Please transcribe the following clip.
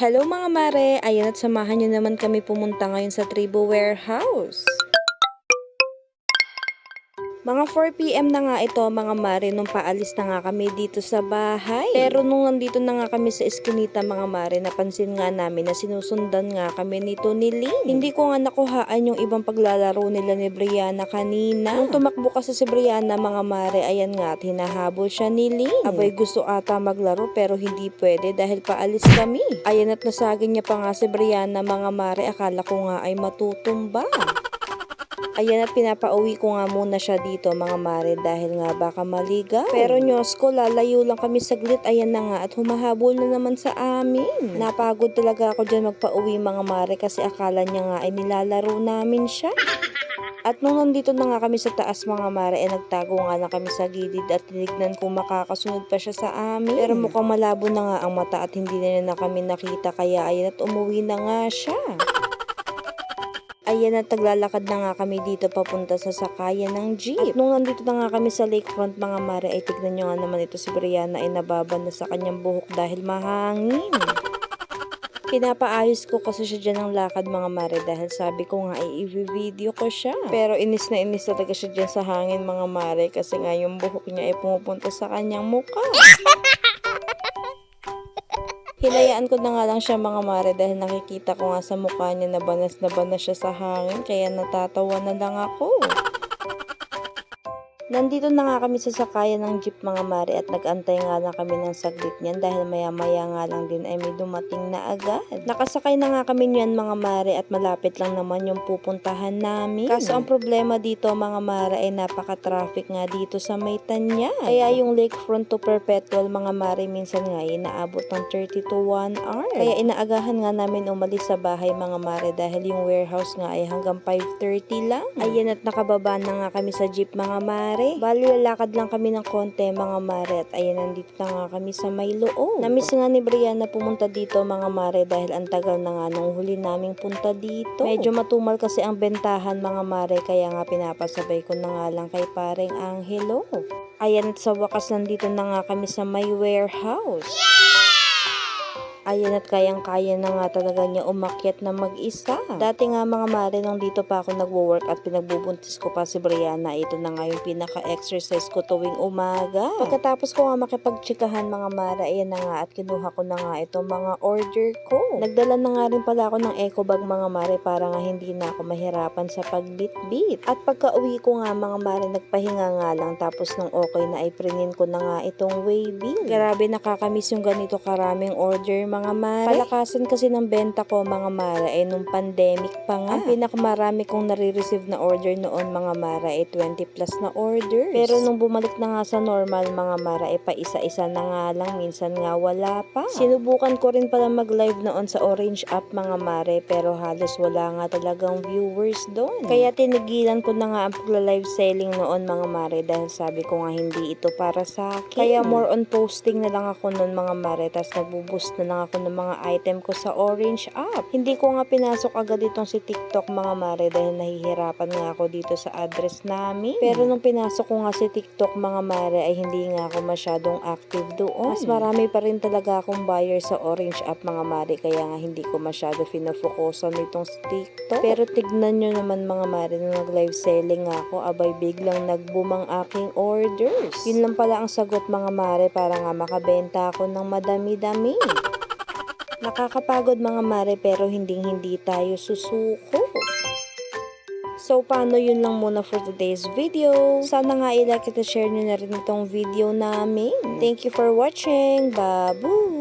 Hello mga mare! Ayan at samahan nyo naman kami pumunta ngayon sa Tribo Warehouse. Mga 4pm na nga ito mga mare nung paalis na nga kami dito sa bahay. Pero nung nandito na nga kami sa eskinita mga mare, napansin nga namin na sinusundan nga kami nito ni Lynn. Hindi ko nga nakuhaan yung ibang paglalaro nila ni Brianna kanina. Nung tumakbo kasi si Brianna mga mare, ayan nga, at hinahabol siya ni Lynn. Abay gusto ata maglaro pero hindi pwede dahil paalis kami. Ayan at nasagin niya pa nga si Brianna mga mare, akala ko nga ay matutumba. Ayan at pinapauwi ko nga muna siya dito mga mare dahil nga baka maligaw. Pero nyos ko, lalayo lang kami saglit. Ayan na nga at humahabol na naman sa amin. Napagod talaga ako dyan magpauwi mga mare kasi akala niya nga ay nilalaro namin siya. At nung nandito na nga kami sa taas mga mare, eh nagtago nga na kami sa gilid at tinignan kung makakasunod pa siya sa amin. Pero mukhang malabo na nga ang mata at hindi na niya na kami nakita kaya ayan at umuwi na nga siya. Ayan at taglalakad na nga kami dito papunta sa sakayan ng jeep. At nung nandito na nga kami sa lakefront mga mare, ay tignan nyo nga naman ito si Brianna ay nababa na sa kanyang buhok dahil mahangin. Pinapaayos ko kasi siya dyan ng lakad mga mare dahil sabi ko nga ay i-video ko siya. Pero inis na inis talaga siya dyan sa hangin mga mare kasi nga yung buhok niya ay pumupunta sa kanyang muka. Hinayaan ko na nga lang siya mga mare dahil nakikita ko nga sa mukha niya na banas na banas siya sa hangin kaya natatawa na lang ako. Nandito na nga kami sa sakayan ng jeep mga mare at nag-antay nga lang kami ng saglit niyan dahil maya maya nga lang din ay may dumating na agad. Nakasakay na nga kami niyan mga mare at malapit lang naman yung pupuntahan namin. Kaso ang problema dito mga mare ay napaka-traffic nga dito sa Maytanya. Kaya yung lakefront to Perpetual mga mare minsan nga ay inaabot ng 30 to 1 hour. Kaya inaagahan nga namin umalis sa bahay mga mare dahil yung warehouse nga ay hanggang 5.30 lang. Ayan at nakababa na nga kami sa jeep mga mare. Bali lalakad lang kami ng konti mga mare at ayan nandito na nga kami sa may loob. Namiss nga ni Brianna pumunta dito mga mare dahil ang tagal na nga nung huli naming punta dito. Medyo matumal kasi ang bentahan mga mare kaya nga pinapasabay ko na nga lang kay pareng Angelo. Ayan sa wakas nandito na nga kami sa may warehouse. Ayan at kayang-kaya na nga talaga niya umakyat na mag-isa. Dati nga mga mare nung dito pa ako nagwo-work at pinagbubuntis ko pa si Brianna, ito na nga yung pinaka-exercise ko tuwing umaga. Pagkatapos ko nga makipagtsikahan mga mare, ayan na nga at kinuha ko na nga itong mga order ko. Nagdala na nga rin pala ako ng eco bag mga mare para nga hindi na ako mahirapan sa pagbit-bit. At pagka uwi ko nga mga mare, nagpahinga nga lang tapos nung okay na ay prinin ko na nga itong waving. Grabe nakakamiss yung ganito karaming order mga mare. Palakasan kasi ng benta ko mga mare ay nung pandemic pa nga. Ang pinakamarami kong nare-receive na order noon mga mare ay 20 plus na orders. Pero nung bumalik na nga sa normal mga mare ay pa isa-isa na nga lang minsan nga wala pa. Sinubukan ko rin pala mag-live noon sa Orange app mga mare pero halos wala nga talagang viewers doon. Kaya tinigilan ko na nga ang pagla-live selling noon mga mare dahil sabi ko nga hindi ito para sa akin. Kaya more on posting na lang ako noon mga mare tapos nagbuboost na lang ako ng mga item ko sa Orange app. Hindi ko nga pinasok agad itong si TikTok mga mare dahil nahihirapan nga ako dito sa address namin. Pero nung pinasok ko nga si TikTok mga mare ay hindi nga ako masyadong active doon. Mas marami pa rin talaga akong buyer sa Orange app mga mare kaya nga hindi ko masyado finofocusan nitong si TikTok. Pero tignan nyo naman mga mare nung nag-live selling nga ako abay biglang nag-boom ang aking orders. Yun lang pala ang sagot mga mare para nga makabenta ako ng madami-dami. Nakakapagod mga mare pero hindi hindi tayo susuko. So, paano yun lang muna for today's video. Sana nga i-like at share nyo na rin itong video namin. Thank you for watching. Babu!